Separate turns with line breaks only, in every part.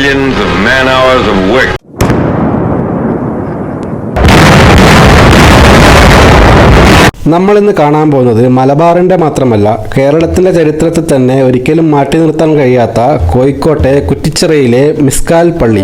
millions of man hours of work.
നമ്മൾ ഇന്ന് കാണാൻ പോകുന്നത് മലബാറിന്റെ മാത്രമല്ല കേരളത്തിന്റെ ചരിത്രത്തിൽ തന്നെ ഒരിക്കലും മാറ്റി നിർത്താൻ കഴിയാത്ത കോഴിക്കോട്ടെ കുറ്റിച്ചിറയിലെ മിസ്കാൽ പള്ളി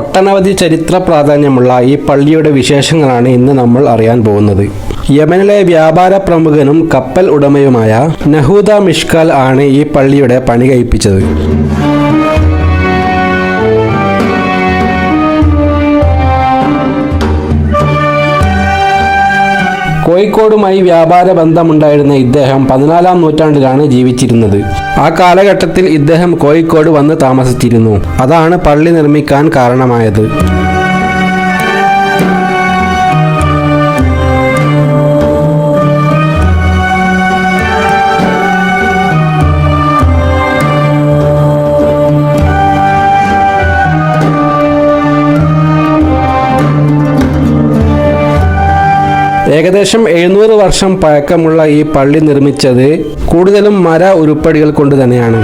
ഒട്ടനവധി ചരിത്ര പ്രാധാന്യമുള്ള ഈ പള്ളിയുടെ വിശേഷങ്ങളാണ് ഇന്ന് നമ്മൾ അറിയാൻ പോകുന്നത്. യമനിലെ വ്യാപാര പ്രമുഖനും കപ്പൽ ഉടമയുമായ നഹൂദ മിഷ്കാൽ ആണ് ഈ പള്ളിയുടെ പണി കഴിപ്പിച്ചത്. കോഴിക്കോടുമായി വ്യാപാര ബന്ധമുണ്ടായിരുന്ന ഇദ്ദേഹം പതിനാലാം നൂറ്റാണ്ടിലാണ് ജീവിച്ചിരുന്നത്. ആ കാലഘട്ടത്തിൽ ഇദ്ദേഹം കോഴിക്കോട് വന്ന് താമസിച്ചിരുന്നു. അതാണ് പള്ളി നിർമ്മിക്കാൻ കാരണമായത്. ഏകദേശം എഴുന്നൂറ് വർഷം പഴക്കമുള്ള ഈ പള്ളി നിർമ്മിച്ചത് കൂടുതലും മര ഉരുപ്പടികൾ കൊണ്ട് തന്നെയാണ്.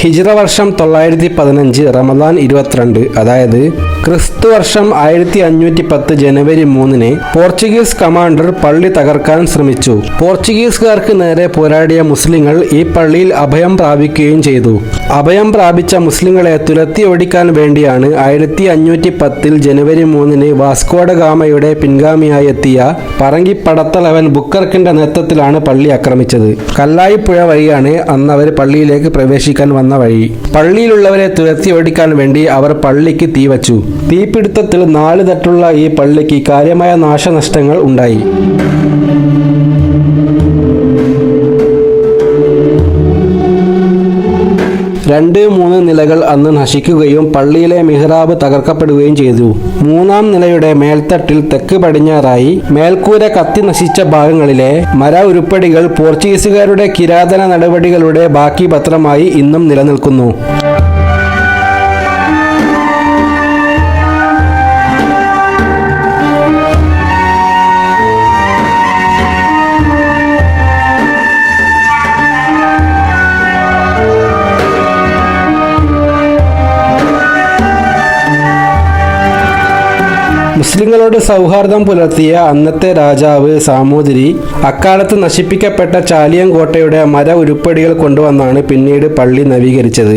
ഹിജ്റ വർഷം തൊള്ളായിരത്തി പതിനഞ്ച് റമദാൻ ഇരുപത്തിരണ്ട് അതായത് ക്രിസ്തു വർഷം ആയിരത്തി അഞ്ഞൂറ്റി പത്ത് ജനുവരി മൂന്നിന് പോർച്ചുഗീസ് കമാൻഡർ പള്ളി തകർക്കാൻ ശ്രമിച്ചു. പോർച്ചുഗീസുകാർക്ക് നേരെ പോരാടിയ മുസ്ലിങ്ങൾ ഈ പള്ളിയിൽ അഭയം പ്രാപിക്കുകയും ചെയ്തു. അഭയം പ്രാപിച്ച മുസ്ലിങ്ങളെ തുരത്തി ഓടിക്കാൻ വേണ്ടിയാണ് ആയിരത്തി അഞ്ഞൂറ്റി പത്തിൽ ജനുവരി മൂന്നിന് വാസ്കോഡ ഗാമയുടെ പിൻഗാമിയായി എത്തിയ പറങ്കി പടത്തലവൻ ബുക്കർക്കിന്റെ നേതൃത്വത്തിലാണ് പള്ളി ആക്രമിച്ചത്. കല്ലായിപ്പുഴ വഴിയാണ് അന്ന് അവർ പള്ളിയിലേക്ക് പ്രവേശിക്കാൻ വന്ന വഴി. പള്ളിയിലുള്ളവരെ തുരത്തി ഓടിക്കാൻ വേണ്ടി അവർ പള്ളിക്ക് തീ വച്ചു. തീപിടുത്തത്തിൽ നാല് തട്ടുള്ള ഈ പള്ളിക്ക് കാര്യമായ നാശനഷ്ടങ്ങൾ ഉണ്ടായി. രണ്ട് മൂന്ന് നിലകൾ അന്ന് നശിക്കുകയും പള്ളിയിലെ മിഹ്റാബ് തകർക്കപ്പെടുകയും ചെയ്തു. മൂന്നാം നിലയുടെ മേൽത്തട്ടിൽ തെക്ക് പടിഞ്ഞാറായി മേൽക്കൂര കത്തി നശിച്ച ഭാഗങ്ങളിലെ മര ഉരുപ്പടികൾ പോർച്ചുഗീസുകാരുടെ കിരാതന നടപടികളുടെ ബാക്കി പത്രമായി ഇന്നും നിലനിൽക്കുന്നു. മുസ്ലിങ്ങളോട് സൗഹാർദ്ദം പുലർത്തിയ അന്നത്തെ രാജാവ് സാമൂതിരി അക്കാലത്ത് നശിപ്പിക്കപ്പെട്ട ചാലിയം കോട്ടയുടെ മര ഉരുപ്പടികൾ കൊണ്ടുവന്നാണ് പിന്നീട് പള്ളി നവീകരിച്ചത്.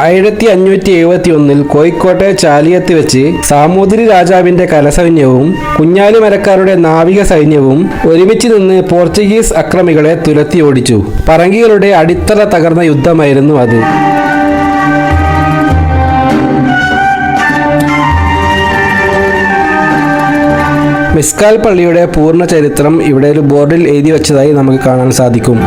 ആയിരത്തി അഞ്ഞൂറ്റി എഴുപത്തി ഒന്നിൽ കോഴിക്കോട്ടെ ചാലിയത്ത് വെച്ച് സാമൂതിരി രാജാവിന്റെ കലസൈന്യവും കുഞ്ഞാലി മരക്കാരുടെ നാവിക സൈന്യവും ഒരുമിച്ച് നിന്ന് പോർച്ചുഗീസ് അക്രമികളെ തുരത്തി ഓടിച്ചു. പറങ്കികളുടെ അടിത്തറ തകർന്ന യുദ്ധമായിരുന്നു അത്. മിസ്കാൽ പള്ളിയുടെ പൂർണ ചരിത്രം ഇവിടെ ഒരു ബോർഡിൽ എഴുതി വച്ചതായി നമുക്ക് കാണാൻ സാധിക്കും.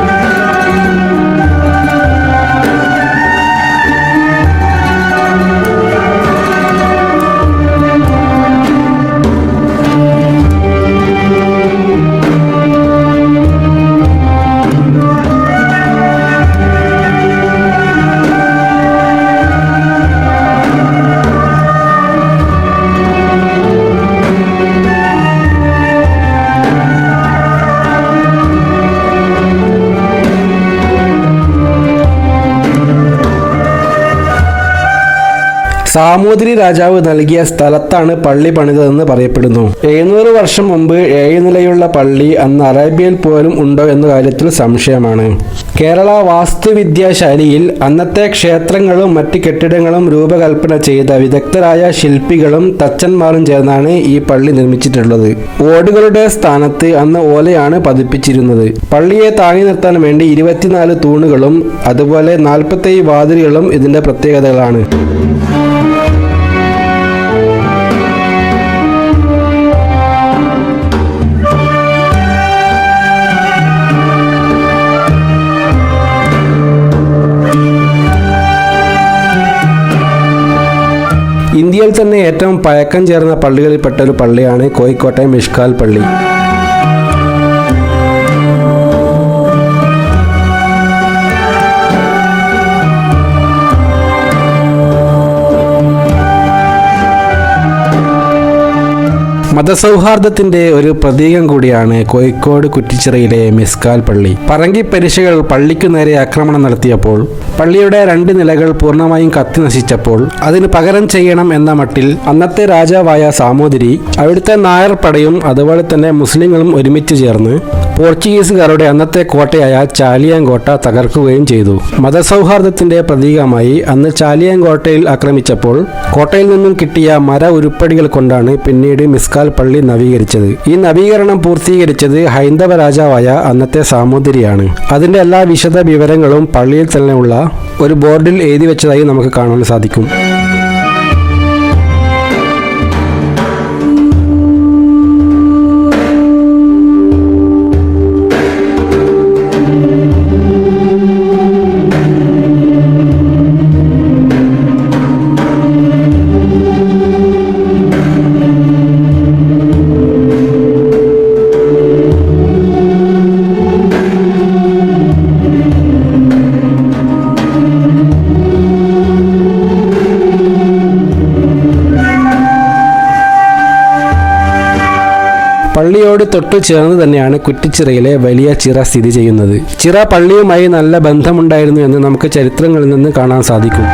സാമൂതിരി രാജാവ് നൽകിയ സ്ഥലത്താണ് പള്ളി പണിതതെന്ന് പറയപ്പെടുന്നു. എഴുന്നൂറ് വർഷം മുമ്പ് ഏഴ് നിലയുള്ള പള്ളി അന്ന് അറേബ്യയിൽ പോലും ഉണ്ടോ എന്ന കാര്യത്തിൽ സംശയമാണ്. കേരള വാസ്തുവിദ്യാ ശൈലിയിൽ അന്നത്തെ ക്ഷേത്രങ്ങളും മറ്റ് കെട്ടിടങ്ങളും രൂപകൽപ്പന ചെയ്ത വിദഗ്ധരായ ശില്പികളും തച്ചന്മാരും ചേർന്നാണ് ഈ പള്ളി നിർമ്മിച്ചിട്ടുള്ളത്. ഓടുകളുടെ സ്ഥാനത്ത് അന്ന് ഓലയാണ് പതിപ്പിച്ചിരുന്നത്. പള്ളിയെ താങ്ങി നിർത്താൻ വേണ്ടി ഇരുപത്തിനാല് തൂണുകളും അതുപോലെ നാൽപ്പത്തേഴ് വാതിലുകളും ഇതിന്റെ പ്രത്യേകതകളാണ്. ഇന്ത്യയിൽ തന്നെ ഏറ്റവും പഴക്കം ചേർന്ന പള്ളികളിൽപ്പെട്ട ഒരു പള്ളിയാണ് കോഴിക്കോട്ടെ മിഷ്കാൽ പള്ളി. മതസൗഹാർദ്ദത്തിന്റെ ഒരു പ്രതീകം കൂടിയാണ് കോഴിക്കോട് കുറ്റിച്ചിറയിലെ മിസ്കാൽ പള്ളി. പറങ്കി പരിശകൾ പള്ളിക്കു നേരെ ആക്രമണം നടത്തിയപ്പോൾ പള്ളിയുടെ രണ്ട് നിലകൾ പൂർണമായും കത്തി നശിച്ചപ്പോൾ അതിന് പകരം ചെയ്യണം എന്ന മട്ടിൽ അന്നത്തെ രാജാവായ സാമൂതിരി അവിടുത്തെ നായർ പടയും അതുപോലെ തന്നെ മുസ്ലിങ്ങളും ഒരുമിച്ച് ചേർന്ന് പോർച്ചുഗീസുകാരുടെ അന്നത്തെ കോട്ടയായ ചാലിയാങ്കോട്ട തകർക്കുകയും ചെയ്തു. മതസൗഹാർദ്ദത്തിന്റെ പ്രതീകമായി അന്ന് ചാലിയാങ്കോട്ടയിൽ ആക്രമിച്ചപ്പോൾ കോട്ടയിൽ നിന്നും കിട്ടിയ മര ഉരുപ്പടികൾ കൊണ്ടാണ് പിന്നീട് മിസ്കാൽ പള്ളി നവീകരിച്ചത്. ഈ നവീകരണം പൂർത്തീകരിച്ചത് ഹൈന്ദവ രാജാവായ അന്നത്തെ സാമൂതിരിയാണ്. അതിന്റെ എല്ലാ വിശദ വിവരങ്ങളും പള്ളിയിൽ തന്നെയുള്ള ഒരു ബോർഡിൽ എഴുതി വെച്ചതായി നമുക്ക് കാണാൻ സാധിക്കും. പള്ളിയോട് തൊട്ടു ചേർന്ന് തന്നെയാണ് കുറ്റിച്ചിറയിലെ വലിയ ചിറ സ്ഥിതി ചെയ്യുന്നത്. ചിറ പള്ളിയുമായി നല്ല ബന്ധമുണ്ടായിരുന്നു എന്ന് നമുക്ക് ചരിത്രങ്ങളിൽ നിന്ന് കാണാൻ സാധിക്കും.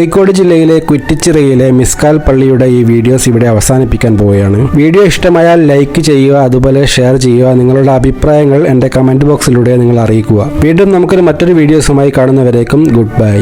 കോഴിക്കോട് ജില്ലയിലെ കുറ്റിച്ചിറയിലെ മിസ്കാൽ പള്ളിയുടെ ഈ വീഡിയോസ് ഇവിടെ അവസാനിപ്പിക്കാൻ പോവുകയാണ്. വീഡിയോ ഇഷ്ടമായാൽ ലൈക്ക് ചെയ്യുക അതുപോലെ ഷെയർ ചെയ്യുക നിങ്ങളുടെ അഭിപ്രായങ്ങൾ എന്റെ കമന്റ് ബോക്സിലൂടെ നിങ്ങൾ അറിയിക്കുക. വീണ്ടും നമുക്കൊരു മറ്റൊരു വീഡിയോസുമായി കാണുന്നവരേക്കും ഗുഡ് ബൈ.